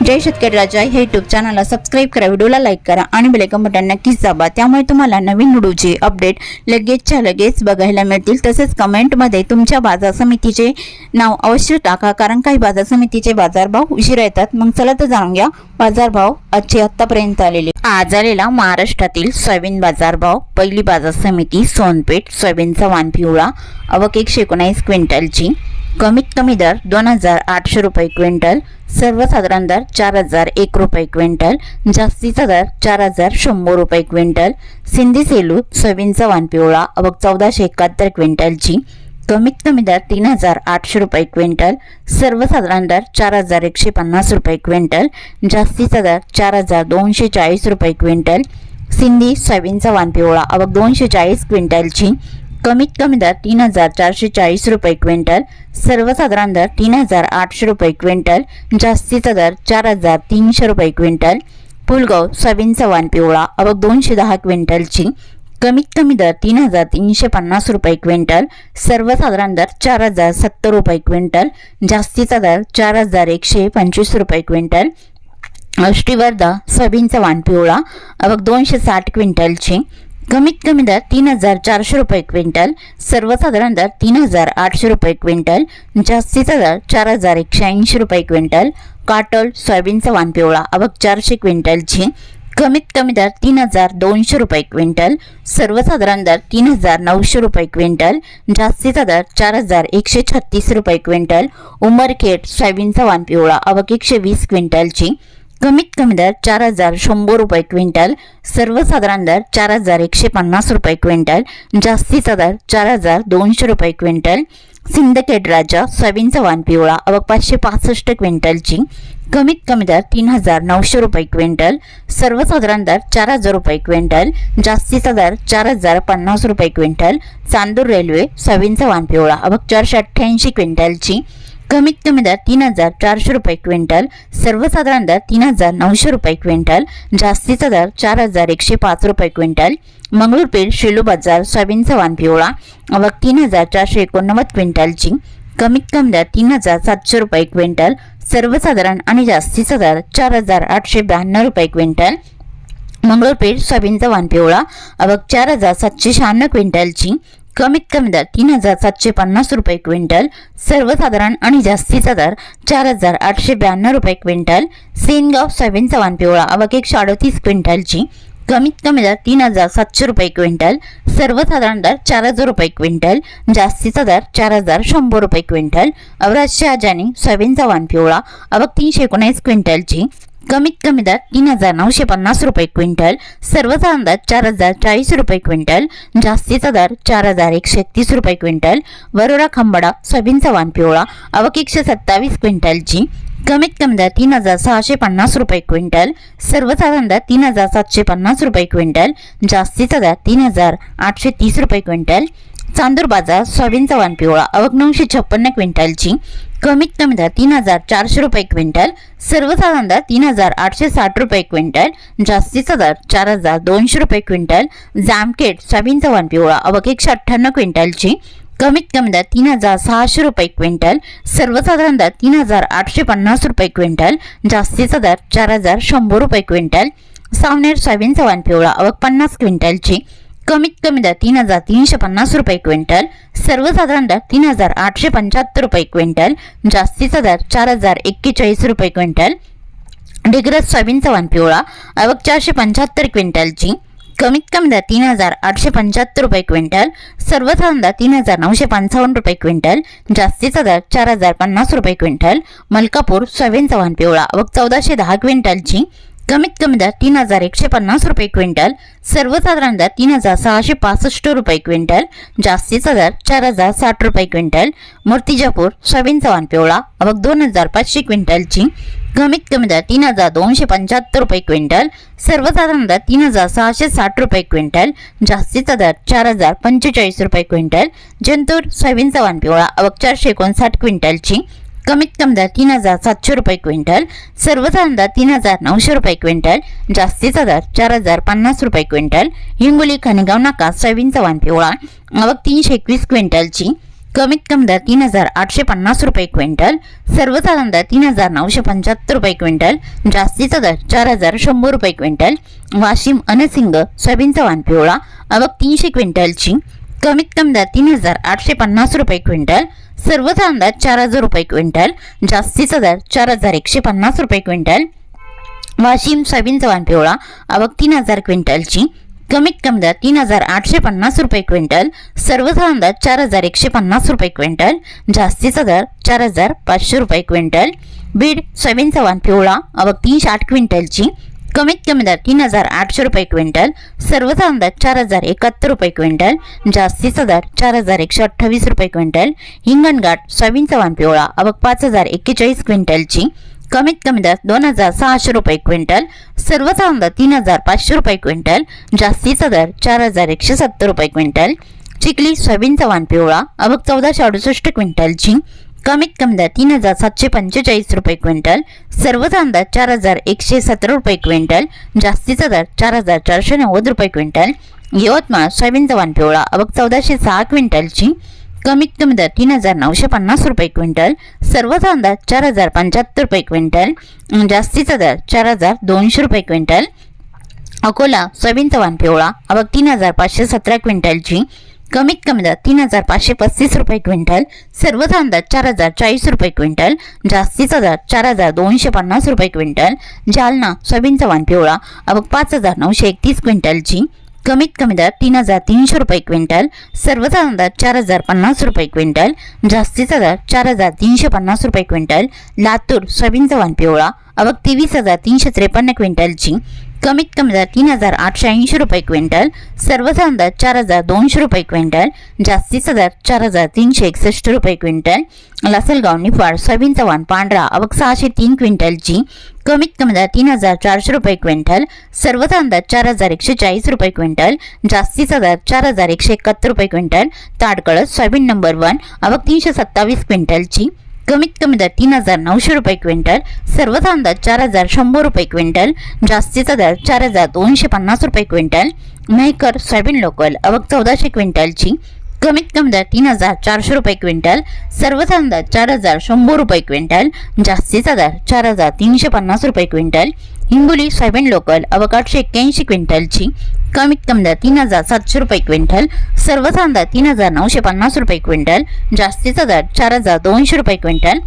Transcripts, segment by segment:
जय शेतकरी राजा हे युट्यूब चॅनलला सबस्क्राईब करा व्हिडिओला लाईक करा आणि बेलेकन बटन नक्कीच दाबा. त्यामुळे तुम्हाला नवीन व्हिडिओचे अपडेट लगेचच्या लगेच बघायला मिळतील. तसेच कमेंटमध्ये तुमच्या बाजार समितीचे नाव अवश्य टाका कारण काही बाजार समितीचे बाजारभाव उशिरा येतात. मग चला तर जाणून घ्या बाजारभाव आजचे आत्तापर्यंत आलेले. आज आलेला महाराष्ट्रातील सोयाबीन बाजारभाव पहिली बाजार समिती सोनपेठ सोयाबीनचा वाण पिवळा अवक एकशे एकोणावीस क्विंटलची. कमीत कमी दर दोन हजार आठशे रुपये क्विंटल सर्वसाधारण दर चार हजार एक रुपये क्विंटल जास्तीचा दर चार हजार शंभर रुपये क्विंटल सिंधी सेलू सोयाबीनचा वाण पिवळा अवघ चौदाशे एकाहत्तर क्विंटलची कमीत कमी दर तीन हजार आठशे रुपये क्विंटल सर्वसाधारण दर चार हजार एकशे पन्नास रुपये क्विंटल जास्तीचा दर चार हजार दोनशे चाळीस रुपये क्विंटल सिंधी सोयाबीनचा वाण पिवळा अवघ दोनशे चाळीस क्विंटलची कमीत कमी दर तीन हजार चारशे चाळीस रुपये क्विंटल सर्वसाधारण दर तीन हजार आठशे रुपये क्विंटल जास्तीचा दर चार हजार तीनशे रुपये क्विंटल पुलगाव सोयाबीनचा सवान पिवळा अवघ दोनशे दहा क्विंटलची कमीत कमी दर तीन हजार तीनशे पन्नास रुपये क्विंटल सर्वसाधारण दर चार हजार सत्तर रुपये क्विंटल जास्तीचा दर चार हजार एकशे पंचवीस रुपये क्विंटल अष्टीवर्धा सोयाबीनचा वाण पिवळा अवघ दोनशे साठ क्विंटलची कमीत कमी दर तीन हजार चारशे रुपये क्विंटल सर्वसाधारण दर तीन हजार आठशे रुपये क्विंटल जास्तीचा दर चार हजार एकशे ऐंशी रुपये क्विंटल काटोल सोयाबीनचा वानपिवळा अवघ चारशे क्विंटलची कमीत कमी दर तीन हजार दोनशे रुपये क्विंटल सर्वसाधारण दर तीन हजार नऊशे रुपये क्विंटल जास्तीचा दर चार हजार एकशे छत्तीस रुपये क्विंटल उमरखेड सोयाबीनचा वानपिवळा अवघ एकशे वीस क्विंटलची कमीत कमी दर चार हजार शंभर रुपये क्विंटल सर्वसाधारण दर चार हजार एकशे पन्नास रुपये क्विंटल जास्तीचा दर चार हजार दोनशे रुपये क्विंटल सिंदखेड राजा सोयाबीनचा वाण पिवळा अवघ पाचशे पासष्ट क्विंटलची कमीत कमी दर तीन हजार नऊशे रुपये क्विंटल सर्वसाधारण दर चार हजार रुपये क्विंटल जास्तीचा दर चार हजार पन्नास रुपये क्विंटल चांदूर रेल्वे सोयाबीनचा वाण पिवळा अवघ चारशे अठ्ठ्याऐंशी क्विंटलची कमीत कमी दर तीन हजार चारशे रुपये क्विंटल सर्वसाधारण दर तीन हजार नऊशे रुपये क्विंटल जास्तीचा दर चार हजार एकशे पाच रुपये क्विंटल मंगळूरपेठ शेलू बाजार सोयाबीनचा वान पिवळा अवघ तीन हजार चारशे एकोणनव्वद क्विंटलची कमीत कमी दर तीन हजार सातशे रुपये क्विंटल सर्वसाधारण आणि जास्तीचा दर चार हजार आठशे ब्याण्णव रुपये क्विंटल मंगळूरपेठ सोयाबीनचा वान पिवळा अवघ चार हजार सातशे शहाण्णव क्विंटलची कमीत कमी दर तीन हजार सातशे पन्नास रुपये क्विंटल सर्वसाधारण आणि जास्तीचा दर चार हजार आठशे ब्याण्णव रुपये क्विंटल सेनगाव सोयाबीन वाण पिवळा अवघ एकशे अडतीस क्विंटलची कमीत कमी दर तीन हजार सातशे रुपये क्विंटल सर्वसाधारण दर चार हजार रुपये क्विंटल जास्तीचा दर चार हजार शंभर रुपये क्विंटल अवराज शहाजानी सोयाबीनचा वाण पिवळा अवघ तीनशे एकोणीस क्विंटलची कमीत कमी दर तीन हजार नऊशे पन्नास रुपये क्विंटल सर्वसाधारण दर चार हजार चाळीस रुपये क्विंटल जास्तीचा दर चार हजार एकशे एकतीस रुपये क्विंटल वरोरा खंबाडा सोयाबीनचा वाण पिवळा अवघ एकशे सत्तावीस क्विंटलची. कमीत कमी दर तीन हजार सहाशे पन्नास रुपये क्विंटल सर्वसाधारण दर तीन हजार सातशे पन्नास रुपये क्विंटल जास्तीचा दर तीन हजार आठशे तीस रुपये क्विंटल. चांदूर बाजार सोयाबीनचा वाण पिवळा अवघ नऊशे छप्पन्न क्विंटलची कमीत कमी दर तीन हजार चारशे रुपये क्विंटल सर्वसाधारण दर तीन हजार आठशे साठ रुपये क्विंटल जास्तीचा दर चार हजार दोनशे रुपये क्विंटल जामखेड सोयाबीनचा वाण पिवळा अवघ एकशे अठ्ठ्याण्णव क्विंटलची कमीत कमी दर तीन हजार सहाशे रुपये क्विंटल सर्वसाधारण दर तीन हजार आठशे पन्नास रुपये क्विंटल जास्तीचा दर चार हजार शंभर रुपये क्विंटल सावनेर सोयाबीनचा वाण पिवळा अवघ पन्नास क्विंटलची कमीत कमी दर तीन हजार तीनशे पन्नास रुपये क्विंटल सर्वसाधारण दर तीन हजार आठशे पंच्याहत्तर रुपये क्विंटल जास्तीचा दर चार हजार एक्केचाळीस रुपये क्विंटल. डिग्रज सोयाबीनचा वन पिवळा अवक चारशे पंच्याहत्तर क्विंटलची. कमीत कमी दर तीन हजार आठशे पंच्याहत्तर रुपये क्विंटल सर्वसाधारण दर तीन हजार नऊशे पंचावन्न रुपये क्विंटल जास्तीचा दर चार हजार पन्नास रुपये क्विंटल. मलकापूर सोयाबीनचा वन पिवळा अवक चौदाशे दहा क्विंटलची. कमीत कमी दर तीन हजार एकशे पन्नास रुपये क्विंटल सर्वसाधारण दर तीन हजार सहाशे पासष्ट रुपये क्विंटल जास्तीचा दर चार हजार साठ रुपये क्विंटल मूर्तिजापूर सोयाबीन चव्हाण पिवळा अवघ दोन हजार पाचशे क्विंटलची कमीत कमी दर तीन हजार दोनशे पंच्याहत्तर रुपये क्विंटल सर्वसाधारण दर तीन हजार सहाशे साठ रुपये क्विंटल जास्तीचा दर चार हजार पंचेचाळीस रुपये क्विंटल जंतूर सोयाबीन चव्हाण पिवळा अवक चारशे एकोणसाठ क्विंटलची कमीत कमी दर तीन हजार सातशे रुपये क्विंटल सर्वसाधारण दर तीन हजार नऊशे रुपये क्विंटल जास्तीचा दर चार हजार पन्नास रुपये क्विंटल हिंगोली खणगाव नाका सोयाबीन चव्हाण पिवळा आवक तीनशे एकवीस क्विंटलची कमीत कमी दर तीन हजार आठशे पन्नास रुपये क्विंटल सर्वसाधारण दर तीन हजार नऊशे पंच्याहत्तर रुपये क्विंटल जास्तीचा दर चार हजार शंभर रुपये क्विंटल वाशिम अनसिंग सोयाबीनचा चव्हाण पिवळा आवक तीनशे क्विंटलची कमीत कमी तीन हजार आठशे पन्नास रुपये क्विंटल सर्वसाधारण अंदाज चार हजार रुपये क्विंटल जास्तीचा दर चार हजार एकशे पन्नास रुपये क्विंटल. वाशिम सोयाबीनचा वाण पिवळा आवक तीन हजार क्विंटलची. कमीत कमी दर तीन हजार आठशे पन्नास रुपये क्विंटल सर्वसाधारण अंदाज चार हजार एकशे पन्नास रुपये क्विंटल जास्तीचा दर चार हजार पाचशे रुपये क्विंटल. बीड सोयाबीनचा वाण पिवळा आवक तीनशे आठ क्विंटलची. कमीत कमी दर तीन हजार आठशे रुपये क्विंटल सर्वसाधारण दर चार हजार एकाहत्तर रुपये क्विंटल जास्तीचा दर चार हजार एकशे अठ्ठावीस रुपये क्विंटल हिंगणघाट सोयाबीनचा वाण पिवळा आवक पाच हजार एक्केचाळीस क्विंटलची कमीत कमी दर दोन हजार सहाशे रुपये क्विंटल सर्वसाधारण दर तीन हजार पाचशे रुपये क्विंटल जास्तीचा दर चार हजार एकशे सत्तर रुपये क्विंटल चिखली सोयाबीनचा वाण पिवळा अवक चौदाशे अडुसष्ट क्विंटलची कमीत कमी दर तीन हजार सातशे पंचेचाळीस रुपये क्विंटल. सर्वसाधारण दर चार हजार एकशे सतरा रुपये क्विंटल. जास्तीचा दर चार हजार चारशे नव्वद रुपये क्विंटल. यवतमाळ सोयाबीनचा वाण पिवळा. अवक चौदाशे सहा क्विंटलची. कमीत कमी दर तीन हजार नऊशे पन्नास रुपये क्विंटल. सर्वसाधारण दर चार हजार पंच्याहत्तर रुपये क्विंटल. जास्तीचा दर चार हजार दोनशे रुपये क्विंटल. अकोला सोयाबीनचा वाण पिवळा. अवक तीन हजार पाचशे सतरा क्विंटलची. कमीत कमी दर तीन हजार पाचशे पस्तीस रुपये क्विंटल सर्वसाधारण दर चार हजार चाळीस रुपये क्विंटल जास्तीचा दर चार हजार दोनशे पन्नास रुपये क्विंटल जालना सोयाबीनचा वाण पिवळा अबक पाच हजार नऊशे एकतीस क्विंटलची कमीत कमी दर तीन हजार तीनशे रुपये क्विंटल सर्वसाधारण दर चार हजार पन्नास रुपये क्विंटल जास्तीचा दर चार हजार तीनशे पन्नास रुपये क्विंटल लातूर सोयाबीनचा वाण पिवळा अबक तेवीस हजार तीनशे त्रेपन्न क्विंटलची कमीत कमी दर तीन हजार आठशे ऐंशी रुपये क्विंटल सर्वसाधारण दर चार हजार दोनशे रुपये क्विंटल जास्तीचा दर चार हजार तीनशे एकसष्ट रुपये क्विंटल लासलगाव निफाड सोयाबीनचा वाण पांढरा अवक सहाशे तीन क्विंटलची कमीत कमी दर तीन हजार चारशे रुपये क्विंटल सर्वसाधारण दर चार हजार एकशे चाळीस रुपये क्विंटल जास्तीचा दर चार हजार एकशे एकाहत्तर रुपये quintal Tadkalas soybean number one अवक तीनशे सत्तावीस क्विंटलची कमीत कमी दर तीन हजार नऊशे रुपये क्विंटल सर्वसाधारण दर चार हजार शंभर रुपये क्विंटल जास्तीचा दर चार हजार दोनशे पन्नास रुपये क्विंटल मेहकर सोयाबीन लोकल अवक चौदाशे क्विंटलची कमीत कमी दर तीन हजार चारशे रुपये क्विंटल सर्वसाधारण दर चार हजार शंभर रुपये क्विंटल जास्तीचा दर चार हजार तीनशे पन्नास रुपये क्विंटल हिंगोली सोयाबीन लोकल अवक आठशे एक्क्याऐंशी क्विंटलची कमीत कमी दर तीन हजार सातशे रुपये क्विंटल सर्वसाधारण दर तीन हजार नऊशे पन्नास रुपये क्विंटल जास्तीचा दर चार हजार दोनशे रुपये क्विंटल.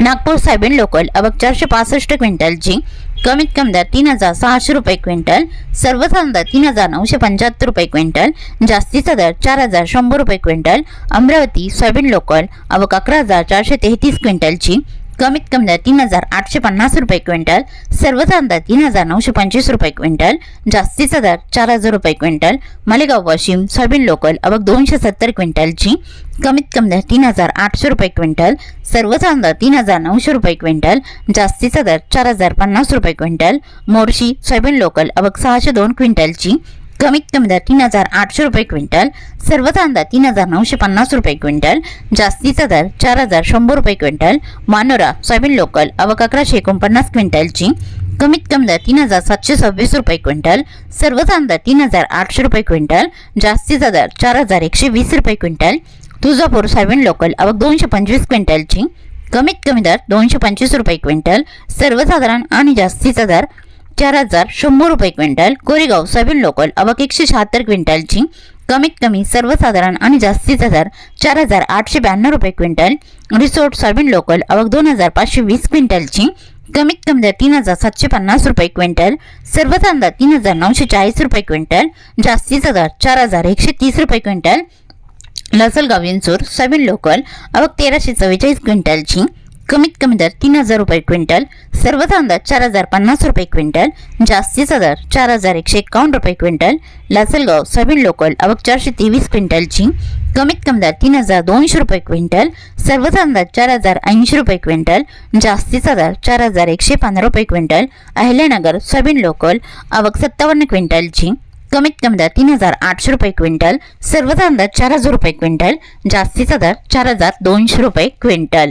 नागपूर सोयाबीन लोकल अवक चारशे पासष्ट क्विंटलची कमीत कमी दर तीन हजार सहाशे रुपये क्विंटल सर्वसाधारण दर तीन हजार नऊशे पंच्याहत्तर रुपये क्विंटल जास्तीचा दर चार हजार शंभर रुपये क्विंटल. अमरावती सोयाबीन लोकल अवक अकरा हजार चारशे तेहतीस क्विंटलची कमीत कमी दर तीन हजार आठशे पन्नास रुपये क्विंटल सर्वसाधारण दर तीन हजार नऊशे पंचवीस रुपये क्विंटल जास्तीचा दर चार हजार रुपये quintal Malegaon Washim soybean local अवक दोनशे सत्तर क्विंटलची कमीत कमी दर तीन हजार आठशे रुपये क्विंटल सर्वसाधारण दर तीन हजार नऊशे रुपये क्विंटल जास्तीचा दर चार हजार पन्नास रुपये क्विंटल मोर्शी सोयाबीन लोकल अवक सहाशे दोन क्विंटलची कमीत कमी दर तीन हजार आठशे रुपये क्विंटल सर्व कांदा तीन हजार नऊशे पन्नास रुपये क्विंटल जास्तीचा दर चार हजार शंभर रुपये क्विंटल मानोरा सोयाबीन लोकल अवक अकराशे एकोणपन्नास क्विंटलची कमीत कमी दर तीन हजार सातशे सव्वीस रुपये क्विंटल सर्व कांदा तीन हजार आठशे रुपये क्विंटल जास्तीचा दर चार हजार एकशे वीस रुपये क्विंटल तुळजापूर सोयाबीन लोकल अवक दोनशे पंचवीस क्विंटलची कमीत कमी दर दोनशे पंचवीस रुपये क्विंटल सर्वसाधारण आणि जास्तीचा दर चार हजार शंभर रुपये क्विंटल कोरेगाव सोयाबीन लोकल अवक एकशे शहात्तर क्विंटलची कमीत कमी सर्वसाधारण आणि जास्तीचा दर चार हजार आठशे ब्याण्णव रुपये क्विंटल रिसोर्ट सोयाबीन लोकल अवक दोन हजार पाचशे वीस क्विंटलची कमीत कमी दर तीन हजार सातशे पन्नास रुपये क्विंटल सर्वसाधारण दर तीन हजार नऊशे चाळीस रुपये क्विंटल जास्तीचा दर चार हजार एकशे तीस रुपये quintal Lasalgaon Vinchur soybean local अवक तेराशे चव्वेचाळीस क्विंटलची कमीत कमी दर तीन हजार रुपये क्विंटल सर्वचा अंदाज चार हजार पन्नास रुपये क्विंटल जास्तीचा दर चार हजार एकशे एकावन्न रुपये क्विंटल लासलगाव सोयाबीन लोकल आवक चारशे तेवीस क्विंटलची कमीत कमी दर तीन हजार दोनशे रुपये क्विंटल सर्वचा अंदाज चार हजार ऐंशी रुपये क्विंटल जास्तीचा दर चार हजार एकशे पंधरा रुपये क्विंटल अहिल्यानगर सोयाबीन लोकल आवक सत्तावन्न क्विंटलची कमीत कमी दर तीन हजार आठशे रुपये क्विंटल सर्वचा अंदाज चार हजार रुपये क्विंटल जास्तीचा दर चार हजार दोनशे रुपये क्विंटल.